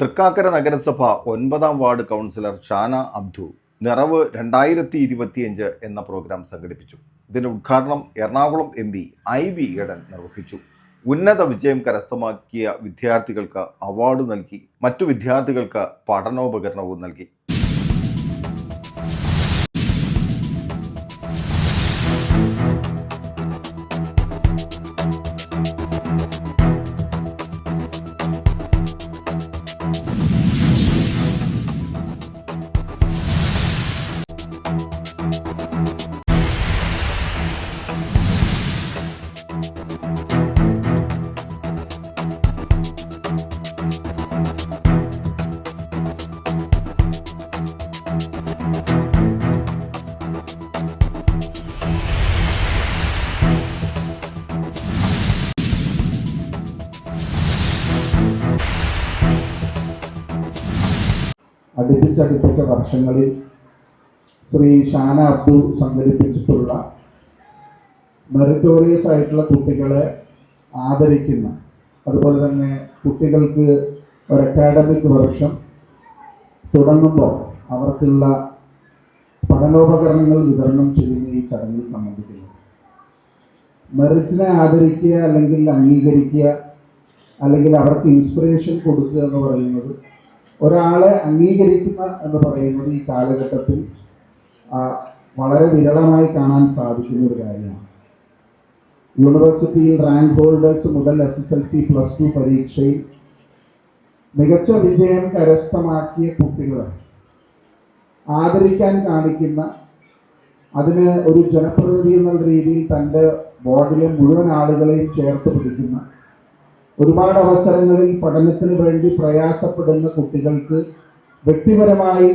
തൃക്കാക്കര നഗരസഭ ഒൻപതാം ward councillor Shana Abdu നിറവ് രണ്ടായിരത്തി ഇരുപത്തിയഞ്ച് എന്ന പ്രോഗ്രാം സംഘടിപ്പിച്ചു. ഇതിന്റെ ഉദ്ഘാടനം Ernakulam M P I V Eden നിർവഹിച്ചു. ഉന്നത വിജയം കരസ്ഥമാക്കിയ വിദ്യാർത്ഥികൾക്ക് അവാർഡ് നൽകി മറ്റു വിദ്യാർത്ഥികൾക്ക് പഠനോപകരണവും നൽകി. അടുപ്പിച്ചടുപ്പിച്ച വർഷങ്ങളിൽ ശ്രീ ഷാന അബ്ദു സംഘടിപ്പിച്ചിട്ടുള്ള മെറിറ്റോറിയസ് ആയിട്ടുള്ള കുട്ടികളെ ആദരിക്കുന്ന അതുപോലെ തന്നെ കുട്ടികൾക്ക് ഒരു അക്കാഡമിക് വർഷം തുടങ്ങുമ്പോൾ അവർക്കുള്ള പഠനോപകരണങ്ങൾ വിതരണം ചെയ്യുന്ന ഈ ചടങ്ങിൽ സംബന്ധിക്കുന്നു. മെറിറ്റിനെ ആദരിക്കുക അല്ലെങ്കിൽ അംഗീകരിക്കുക അല്ലെങ്കിൽ അവർക്ക് ഇൻസ്പിറേഷൻ കൊടുക്കുക എന്ന് പറയുന്നത് ഒരാളെ അംഗീകരിക്കുന്ന എന്ന് പറയുന്നത് ഈ കാലഘട്ടത്തിൽ വളരെ വിരളമായി കാണാൻ സാധിക്കുന്ന ഒരു കാര്യമാണ്. യൂണിവേഴ്സിറ്റിയിൽ റാങ്ക് ഹോൾഡേഴ്സ് മുതൽ S S L C plus two പരീക്ഷയിൽ മികച്ച വിജയം കരസ്ഥമാക്കിയ കുട്ടികളെ ആദരിക്കാൻ കാണിക്കുന്ന അതിന് ഒരു ജനപ്രതിനിധി എന്നുള്ള രീതിയിൽ തന്റെ ബോർഡിലെ മുഴുവൻ ആളുകളെയും ചേർത്ത് പിടിക്കുന്ന ഒരുപാട് അവസരങ്ങളിൽ പഠനത്തിന് വേണ്ടി പ്രയാസപ്പെടുന്ന കുട്ടികൾക്ക് വ്യക്തിപരമായി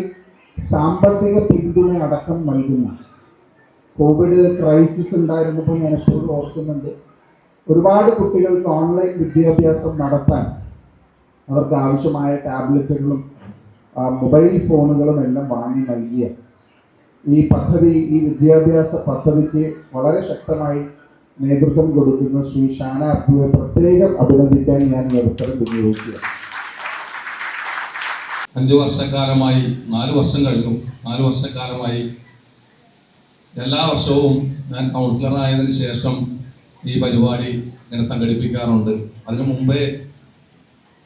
സാമ്പത്തിക പിന്തുണ അടക്കം നൽകുന്ന കോവിഡ് ക്രൈസിസ് ഉണ്ടായിരുന്നപ്പോൾ ഞാൻ എപ്പോഴും ഓർക്കുന്നുണ്ട്. ഒരുപാട് കുട്ടികൾക്ക് ഓൺലൈൻ വിദ്യാഭ്യാസം നടത്താൻ അവർക്ക് ആവശ്യമായ ടാബ്ലറ്റുകളും മൊബൈൽ ഫോണുകളും എല്ലാം വാങ്ങി നൽകിയ ഈ പദ്ധതി ഈ വിദ്യാഭ്യാസ പദ്ധതിക്ക് വളരെ ശക്തമായി നേതൃത്വം കൊടുക്കുന്ന ശ്രീ ഷാന അബ്ദുവെ പ്രത്യേകം അഭിനന്ദിക്കാൻ ഞാൻ ഈ അവസരം വിനിയോഗിക്കുക അഞ്ചു വർഷക്കാലമായി നാല് വർഷം കഴിഞ്ഞു. നാല് വർഷക്കാലമായി എല്ലാ വർഷവും ഞാൻ കൗൺസിലറായതിനു ശേഷം ഈ പരിപാടി ഞാൻ സംഘടിപ്പിക്കാറുണ്ട്. അതിനു മുമ്പേ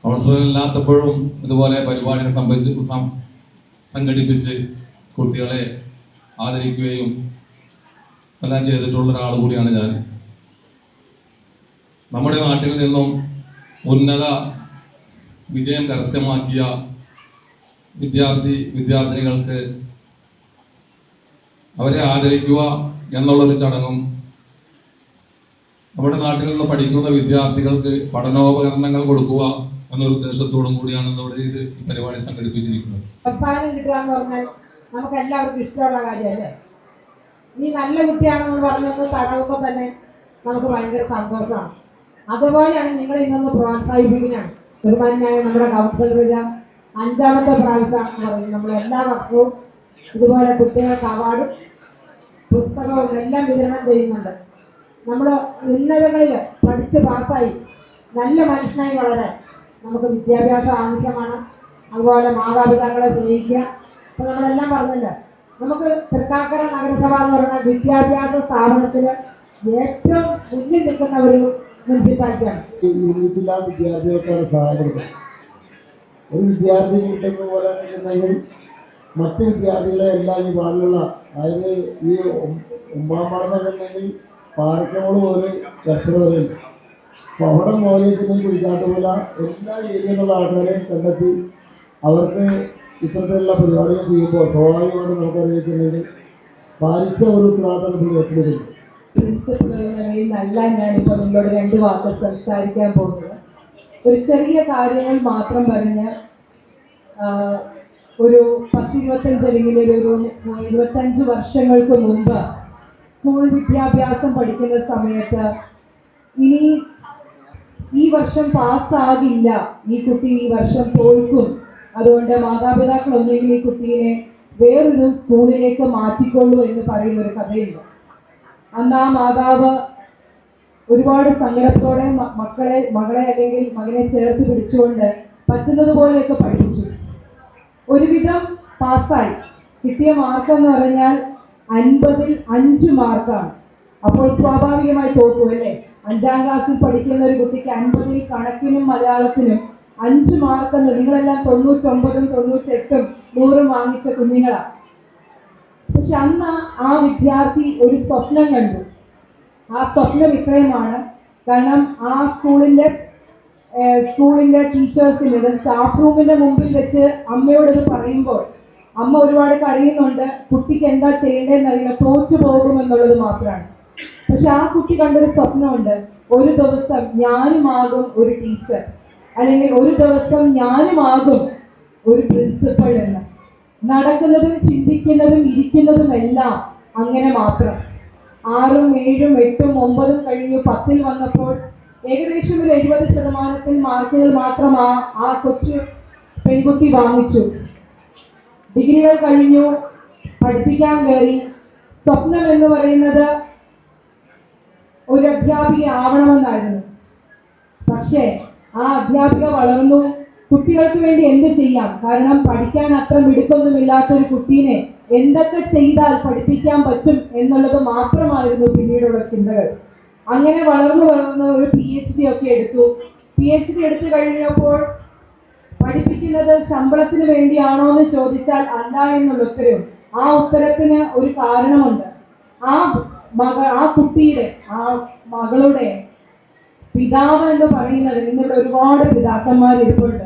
കൗൺസിലറില്ലാത്തപ്പോഴും ഇതുപോലെ പരിപാടികൾ സംബന്ധിച്ച് സംഘടിപ്പിച്ച് കുട്ടികളെ ആദരിക്കുകയും എല്ലാം ചെയ്തിട്ടുള്ള ഒരാൾ കൂടിയാണ് ഞാൻ. നമ്മുടെ നാട്ടിൽ നിന്നും ഉന്നത വിജയം കരസ്ഥമാക്കിയ വിദ്യാർത്ഥി വിദ്യാർത്ഥിനികൾക്ക് അവരെ ആദരിക്കുക എന്നുള്ളൊരു ചടങ്ങും നമ്മുടെ നാട്ടിൽ നിന്ന് പഠിക്കുന്ന വിദ്യാർത്ഥികൾക്ക് പഠനോപകരണങ്ങൾ കൊടുക്കുക എന്നൊരു ഉദ്ദേശത്തോടും കൂടിയാണ് നമ്മുടെ ഇത് പരിപാടി സംഘടിപ്പിച്ചിരിക്കുന്നത്. എന്ന് പറഞ്ഞാൽ നമുക്ക് എല്ലാവർക്കും ഇഷ്ടമുള്ള കാര്യമല്ലേ? നീ നല്ല കുട്ടിയാണെന്ന് പറഞ്ഞൊന്ന് തടവുമ്പോൾ തന്നെ നമുക്ക് ഭയങ്കര സന്തോഷമാണ്. അതുപോലെയാണ് നിങ്ങൾ ഇന്നൊന്ന് പ്രോത്സാഹിപ്പിക്കുന്നതാണ് ബഹുമാനായ നമ്മുടെ കൗൺസിലർ ഇത അഞ്ചാമത്തെ പ്രാവശ്യം നമ്മൾ എല്ലാ വർഷവും ഇതുപോലെ കുട്ടികൾക്ക് അവാർഡും പുസ്തകവും എല്ലാം വിതരണം ചെയ്യുന്നുണ്ട്. നമ്മൾ ഉന്നതങ്ങളിൽ പഠിച്ച് പാസ്സായി നല്ല മനുഷ്യനായി വളരാൻ നമുക്ക് വിദ്യാഭ്യാസം ആവശ്യമാണ്. അതുപോലെ മാതാപിതാക്കളെ സ്നേഹിക്കുക. അപ്പോൾ നമ്മളെല്ലാം പറഞ്ഞല്ലോ നമുക്ക് തൃക്കാക്കര നഗരസഭ എന്ന് പറയുന്ന വിദ്യാഭ്യാസ സ്ഥാപനത്തിൽ ഏറ്റവും മുന്നിൽ നിൽക്കുന്ന ഒരു യൂണിറ്റില്ലാ വിദ്യാർത്ഥികൾക്കാണ് സഹായപ്പെടുന്നത് ഒരു വിദ്യാർത്ഥി കിട്ടുന്ന പോലെ ഉണ്ടെങ്കിൽ മറ്റു വിദ്യാർത്ഥികളെ എല്ലാം ഈ വാർഡിലുള്ള അതായത് ഈ ഒമ്പതാം വാർഡിലുണ്ടെങ്കിൽ പാർക്കോട് പോലെ കർഷക വരെയുണ്ട് അപ്പോൾ അവിടെ മോലേജിനും കുഴിക്കാട്ടുപോല എല്ലാ ഏരിയയിലുള്ള ആൾക്കാരെയും കണ്ടെത്തി അവർക്ക് ഇത്തരത്തിലുള്ള പരിപാടികൾ ചെയ്യുമ്പോൾ സ്വാഭാവികമായിട്ട് നമുക്കറിയിച്ചിട്ടുണ്ടെങ്കിൽ പാലിച്ച ഒരു ഉത്തരവാദിത്തം ഏറ്റെടുക്കുന്നു പ്രിൻസിപ്പൽ ഞാൻ നിലയിൽ അല്ല ഞാനിപ്പോൾ നിങ്ങളോട് രണ്ട് വാക്ക് സംസാരിക്കാൻ പോകുന്നത്. ഒരു ചെറിയ കാര്യങ്ങൾ മാത്രം പറഞ്ഞ് ഒരു പത്തിരുപത്തഞ്ച് അല്ലെങ്കിൽ ഒരു ഇരുപത്തഞ്ച് വർഷങ്ങൾക്ക് മുമ്പ് സ്കൂൾ വിദ്യാഭ്യാസം പഠിക്കുന്ന സമയത്ത് ഇനി ഈ വർഷം പാസ്സാകില്ല. ഈ കുട്ടി ഈ വർഷം തോൽക്കും. അതുകൊണ്ട് മാതാപിതാക്കൾ ഒന്നെങ്കിൽ ഈ കുട്ടീനെ വേറൊരു സ്കൂളിലേക്ക് മാറ്റിക്കൊള്ളൂ എന്ന് പറയുന്ന ഒരു കഥയുണ്ട്. അന്ന് ആ മാതാവ് ഒരുപാട് സങ്കടത്തോടെ മക്കളെ മകളെ അല്ലെങ്കിൽ മകനെ ചേർത്ത് പിടിച്ചുകൊണ്ട് പറ്റുന്നത് പോലെയൊക്കെ പഠിപ്പിച്ചു. ഒരുവിധം പാസ്സായി. കിട്ടിയ മാർക്ക് എന്ന് പറഞ്ഞാൽ അൻപതിൽ അഞ്ച് മാർക്കാണ് അപ്പോൾ സ്വാഭാവികമായി തോക്കും അല്ലേ? അഞ്ചാം ക്ലാസ്സിൽ പഠിക്കുന്ന ഒരു കുട്ടിക്ക് അൻപതിൽ കണക്കിനും മലയാളത്തിനും അഞ്ച് മാർക്ക് എന്ന് നിങ്ങളെല്ലാം തൊണ്ണൂറ്റൊമ്പതും തൊണ്ണൂറ്റെട്ടും നൂറും വാങ്ങിച്ച കുഞ്ഞുങ്ങളാണ് പക്ഷെ അന്ന് ആ വിദ്യാർത്ഥി ഒരു സ്വപ്നം കണ്ടു. ആ സ്വപ്നം ഇത്രയുമാണ്. കാരണം ആ സ്കൂളിന്റെ സ്കൂളിന്റെ ടീച്ചേഴ്സിന് സ്റ്റാഫ് റൂമിന്റെ മുമ്പിൽ വെച്ച് അമ്മയോട് ഇത് പറയുമ്പോൾ അമ്മ ഒരുപാട് കരയുന്നുണ്ട്. കുട്ടിക്ക് എന്താ ചെയ്യേണ്ടതെന്ന് അറിയില്ല തോറ്റു പോകുമെന്നുള്ളത് മാത്രമാണ്. പക്ഷെ ആ കുട്ടി കണ്ടൊരു സ്വപ്നമുണ്ട്. ഒരു ദിവസം ഞാനുമാകും ഒരു ടീച്ചർ. അല്ലെങ്കിൽ ഒരു ദിവസം ഞാനുമാകും ഒരു പ്രിൻസിപ്പൾ എന്ന്. നടക്കുന്നതും ചിന്തിക്കുന്നതും ഇരിക്കുന്നതും എല്ലാം അങ്ങനെ മാത്രം. ആറും ഏഴും എട്ടും ഒമ്പതും കഴിഞ്ഞു പത്തിൽ വന്നപ്പോൾ ഏകദേശം ഒരു എഴുപത് ശതമാനത്തിൽ മാർക്കുകൾ മാത്രം ആ ആ കൊച്ചു പെൺകുട്ടി വാങ്ങിച്ചു. ഡിഗ്രികൾ കഴിഞ്ഞു പഠിപ്പിക്കാൻ കയറി. സ്വപ്നം എന്ന് പറയുന്നത് ഒരു അധ്യാപിക ആവണമെന്നായിരുന്നു. പക്ഷേ ആ അധ്യാപിക വളർന്നു. കുട്ടികൾക്ക് വേണ്ടി എന്ത് ചെയ്യാം? കാരണം പഠിക്കാൻ അത്ര മിടുക്കൊന്നുമില്ലാത്ത ഒരു കുട്ടീനെ എന്തൊക്കെ ചെയ്താൽ പഠിപ്പിക്കാൻ പറ്റും എന്നുള്ളത് മാത്രമായിരുന്നു പിന്നീടുള്ള ചിന്തകൾ. അങ്ങനെ വളർന്നു വളർന്ന് ഒരു പി എച്ച് ഡി ഒക്കെ എടുത്തു. പി എച്ച് ഡി എടുത്തു കഴിഞ്ഞപ്പോൾ പഠിപ്പിക്കുന്നത് ശമ്പളത്തിന് വേണ്ടിയാണോ എന്ന് ചോദിച്ചാൽ അല്ല എന്നുള്ള ഉത്തരവും ആ ഉത്തരത്തിന് ഒരു കാരണമുണ്ട്. ആ മക ആ കുട്ടിയുടെ ആ മകളുടെ പിതാവ് എന്ന് പറയുന്നത് നിങ്ങളുടെ ഒരുപാട് പിതാക്കന്മാർ ഇരിപ്പുണ്ട്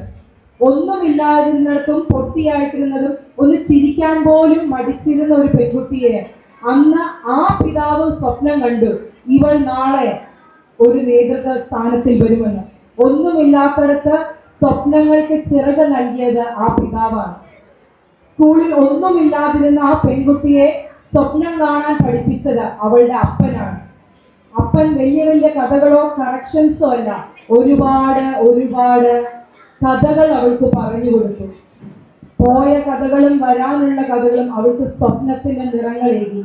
ഒന്നുമില്ലാതിരുന്നിടത്തും പൊട്ടിയായിട്ടിരുന്നതും ഒന്ന് ചിരിക്കാൻ പോലും മടിച്ചിരുന്ന ഒരു പെൺകുട്ടിയെ അന്ന് ആ പിതാവ് സ്വപ്നം കണ്ടു. ഇവൾ നാളെ ഒരു നേതൃത്വ സ്ഥാനത്തിൽ വരുമെന്ന്. ഒന്നുമില്ലാത്തടത്ത് സ്വപ്നങ്ങൾക്ക് ചിറക് നൽകിയത് ആ പിതാവാണ്. സ്കൂളിൽ ഒന്നുമില്ലാതിരുന്ന ആ പെൺകുട്ടിയെ സ്വപ്നം കാണാൻ പഠിപ്പിച്ചത് അവളുടെ അപ്പനാണ്. അപ്പൻ വലിയ വലിയ കഥകളോ കറക്ഷൻസോ അല്ല. ഒരുപാട് ഒരുപാട് കഥകൾ അവൾക്ക് പറഞ്ഞു കൊടുത്തു. പോയ കഥകളും വരാനുള്ള കഥകളും അവൾക്ക് സ്വപ്നത്തിന്റെ നിറങ്ങളേകി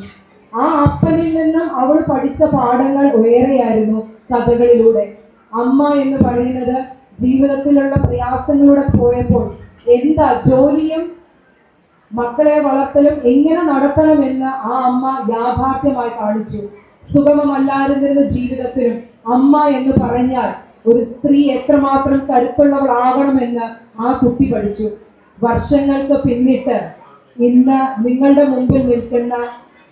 ആ അപ്പനിൽ നിന്നും അവൾ പഠിച്ച പാഠങ്ങൾ ഏറെയായിരുന്നു കഥകളിലൂടെ. അമ്മ എന്ന് പറയുന്നത് ജീവിതത്തിലുള്ള പ്രയാസങ്ങളിലൂടെ പോയപ്പോൾ എന്താ ജോലിയും മക്കളെ വളർത്തലും എങ്ങനെ നടത്തണമെന്ന് ആ അമ്മ യാഥാർത്ഥ്യമായി കാണിച്ചു. സുഗമമല്ലാതിരുന്ന ജീവിതത്തിലും അമ്മ എന്ന് പറഞ്ഞാൽ ഒരു സ്ത്രീ എത്രമാത്രം കരുത്തുള്ളവളാകണമെന്ന് ആ കുട്ടി പഠിച്ചു. വർഷങ്ങൾക്ക് പിന്നിട്ട് ഇന്ന് നിങ്ങളുടെ മുമ്പിൽ നിൽക്കുന്ന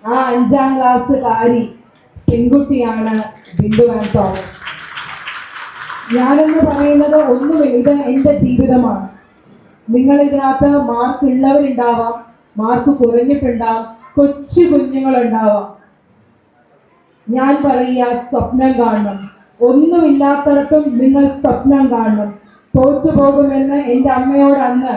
ആ അഞ്ചാം ക്ലാസ്സുകാരി പെൺകുട്ടിയാണ് ബിന്ദു ആൻ തോമസ്. ഞാനെന്ന് പറയുന്നത് ഒന്നും ഇത് എന്റെ ജീവിതമാണ്. നിങ്ങൾ ഇതിനകത്ത് മാർക്ക് ഉള്ളവരുണ്ടാവാം മാർക്ക് കുറഞ്ഞിട്ടുണ്ടാവാം കൊച്ചു കുഞ്ഞുങ്ങളുണ്ടാവാം. ഞാൻ പറയുക സ്വപ്നം കാണണം. ഒന്നുമില്ലാത്തടത്തും നിങ്ങൾ സ്വപ്നം കാണും. തോറ്റു പോകുമെന്ന് എന്റെ അമ്മയോട് അന്ന്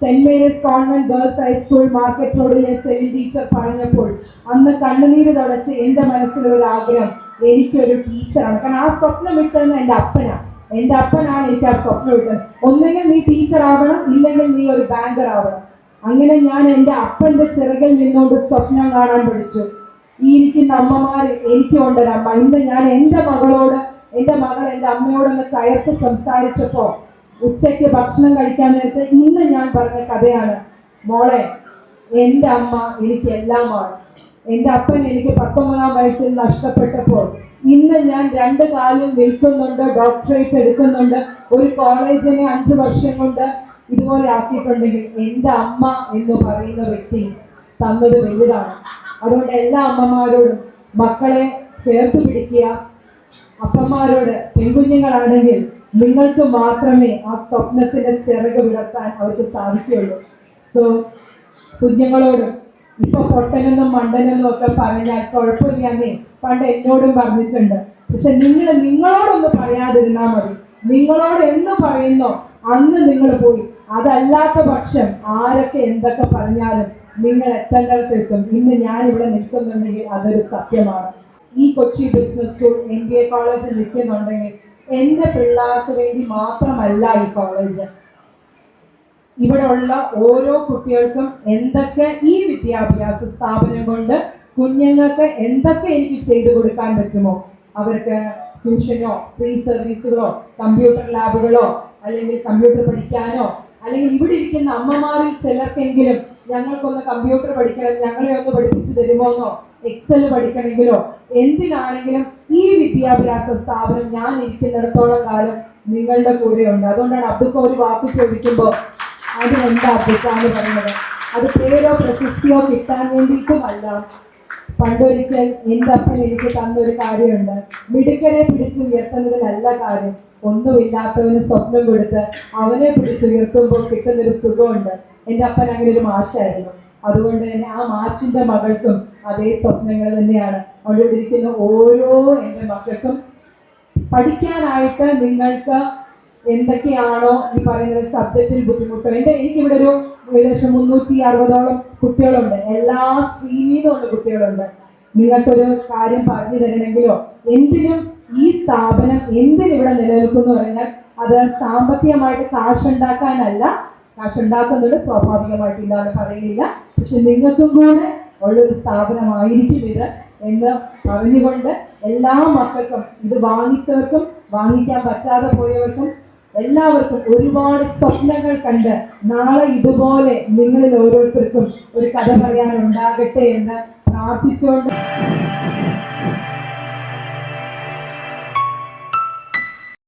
saint Mary's convent girls high school market റോഡിലെ സെയിൽ ടീച്ചർ പറഞ്ഞപ്പോൾ അന്ന് കണ്ണുനീര് തുടച്ച് എന്റെ മനസ്സിലൊരു ആഗ്രഹം എനിക്കൊരു ടീച്ചറാണ്. കാരണം ആ സ്വപ്നം ഇട്ടതെന്ന് എന്റെ അപ്പനാണ് എന്റെ അപ്പനാണ് എനിക്ക് ആ സ്വപ്നം ഇട്ടത്. ഒന്നെങ്കിൽ നീ ടീച്ചർ ആവണം ഇല്ലെങ്കിൽ നീ ഒരു ബാങ്കർ ആവണം അങ്ങനെ ഞാൻ എന്റെ അപ്പന്റെ ചിറകിൽ നിന്നുകൊണ്ട് സ്വപ്നം കാണാൻ പഠിച്ചു ഈ ഇരിക്കുന്ന അമ്മമാർ എനിക്ക് കൊണ്ടുവരാം ഇന്ന് ഞാൻ എന്റെ മകളോട് എന്റെ മകൾ എന്റെ അമ്മയോടൊന്ന് കയർത്ത് സംസാരിച്ചപ്പോൾ ഉച്ചയ്ക്ക് ഭക്ഷണം കഴിക്കാൻ നേരത്തെ ഇന്ന് ഞാൻ പറഞ്ഞ കഥയാണ് മോളെ എന്റെ അമ്മ എനിക്ക് എല്ലാമാണ്. എന്റെ അപ്പൻ എനിക്ക് പത്തൊമ്പതാം വയസ്സിൽ നഷ്ടപ്പെട്ടപ്പോൾ ഇന്ന് ഞാൻ രണ്ട് കാലിൽ നിൽക്കുന്നുണ്ട് ഡോക്ടറേറ്റ് എടുക്കുന്നുണ്ട് ഒരു കോളേജിനെ അഞ്ച് വർഷം കൊണ്ട് ഇതുപോലെ ആക്കിയിട്ടുണ്ടെങ്കിൽ എന്റെ അമ്മ എന്ന് പറയുന്ന വ്യക്തി തന്നത് വലുതാണ്. അതുകൊണ്ട് എല്ലാ അമ്മമാരോടും മക്കളെ ചേർത്ത് പിടിക്കുക അപ്പന്മാരോട് പെൺകുഞ്ഞുങ്ങളാണെങ്കിൽ നിങ്ങൾക്ക് മാത്രമേ ആ സ്വപ്നത്തിന്റെ ചിറക് വിടർത്താൻ അവർക്ക് സാധിക്കുകയുള്ളൂ. സോ കുഞ്ഞുങ്ങളോടും ഇപ്പൊ പൊട്ടനെന്നും മണ്ടനെന്നും ഒക്കെ പറഞ്ഞാൽ കുഴപ്പമില്ലാന്നേ പണ്ട് എന്നോടും പറഞ്ഞിട്ടുണ്ട്. പക്ഷെ നിങ്ങൾ നിങ്ങളോടൊന്ന് പറയാതിരുന്നാൽ മതി. നിങ്ങളോട് എന്ന് പറയുന്നോ അന്ന് നിങ്ങൾ പോയി. അതല്ലാത്ത പക്ഷം ആരൊക്കെ എന്തൊക്കെ പറഞ്ഞാലും നിങ്ങൾ എത്തേണ്ടത് എത്തും. ഇന്ന് ഞാൻ ഇവിടെ നിൽക്കുന്നുണ്ടെങ്കിൽ അതൊരു സത്യമാണ്. ഈ Kochi business school M B A കോളേജിൽ നിൽക്കുന്നുണ്ടെങ്കിൽ എന്റെ പിള്ളേർക്ക് വേണ്ടി മാത്രമല്ല ഈ കോളേജ് ഇവിടെ ഉള്ള ഓരോ കുട്ടികൾക്കും എന്തൊക്കെ ഈ വിദ്യാഭ്യാസ സ്ഥാപനം കൊണ്ട് കുഞ്ഞുങ്ങൾക്ക് എന്തൊക്കെ എനിക്ക് ചെയ്തു കൊടുക്കാൻ പറ്റുമോ? അവർക്ക് ട്യൂഷനോ ഫ്രീ സർവീസുകളോ കമ്പ്യൂട്ടർ ലാബുകളോ അല്ലെങ്കിൽ കമ്പ്യൂട്ടർ പഠിക്കാനോ അല്ലെങ്കിൽ ഇവിടെ ഇരിക്കുന്ന അമ്മമാരിൽ ചിലർക്കെങ്കിലും ഞങ്ങൾക്കൊന്ന് കമ്പ്യൂട്ടർ പഠിക്കണം ഞങ്ങളെ ഒന്ന് പഠിപ്പിച്ചു തരുമോന്നോ? എക്സൽ പഠിക്കണമെങ്കിലോ എന്തിനാണെങ്കിലും ഈ വിദ്യാഭ്യാസ സ്ഥാപനം ഞാൻ ഇരിക്കുന്നിടത്തോളം കാലം നിങ്ങളുടെ കൂടെ ഉണ്ട് അതുകൊണ്ടാണ് അബ്ദുക്ക ഒരു വാക്ക് ചോദിക്കുമ്പോൾ അതിനെന്താ എന്ന് പറയുന്നത്? അത് പേരോ പ്രശസ്തിയോ കിട്ടാൻ വേണ്ടിയിട്ടുമല്ല. പണ്ടൊരിക്കൽ എന്റെ അപ്പൻ എനിക്ക് തന്നൊരു കാര്യമുണ്ട്. മിടുക്കരെ പിടിച്ചുയർത്തുന്നതിലല്ല കാര്യം. ഒന്നുമില്ലാത്തവന് സ്വപ്നം കൊടുത്ത് അവനെ പിടിച്ചുയർത്തുമ്പോൾ കിട്ടുന്നൊരു സുഖമുണ്ട്. എന്റെ അപ്പൻ അങ്ങനെ ഒരു മാഷായിരുന്നു. അതുകൊണ്ട് തന്നെ ആ മാഷിന്റെ മകൾക്കും അതേ സ്വപ്നങ്ങൾ തന്നെയാണ്. അവിടെ ഇരിക്കുന്ന ഓരോ എന്റെ മക്കൾക്കും പഠിക്കാനായിട്ട് നിങ്ങൾക്ക് എന്തൊക്കെയാണോ ഈ പറയുന്ന സബ്ജക്റ്റിൽ ബുദ്ധിമുട്ടോ. എന്റെ എനിക്കിവിടെ ഒരു ഏകദേശം മുന്നൂറ്റി അറുപതോളം കുട്ടികളുണ്ട്. എല്ലാ സ്ട്രീമിൽ ഉള്ള കുട്ടികളുണ്ട്. നിങ്ങൾക്കൊരു കാര്യം പറഞ്ഞു തരണമെങ്കിലോ? എന്തിനും ഈ സ്ഥാപനം എന്തിനിവിടെ നിലനിൽക്കുന്നു പറഞ്ഞാൽ അത് സാമ്പത്തികമായിട്ട് കാശുണ്ടാക്കാനല്ല കാശുണ്ടാക്കുന്നുണ്ട് സ്വാഭാവികമായിട്ടില്ല എന്ന് പറയുന്നില്ല. പക്ഷെ നിങ്ങൾക്കും കൂടെ ഉള്ളൊരു സ്ഥാപനമായിരിക്കും ഇത് എന്ന് പറഞ്ഞുകൊണ്ട് എല്ലാ മക്കൾക്കും ഇത് വാങ്ങിച്ചവർക്കും വാങ്ങിക്കാൻ പറ്റാതെ പോയവർക്കും എല്ലാവർക്കും ഒരുപാട് സ്വപ്നങ്ങൾ കണ്ട് നാളെ ഇതുപോലെ നിങ്ങളിൽ ഓരോരുത്തർക്കും ഒരു കഥ പറയാനുണ്ടാകട്ടെ എന്ന് പ്രാർത്ഥിച്ചുകൊണ്ട്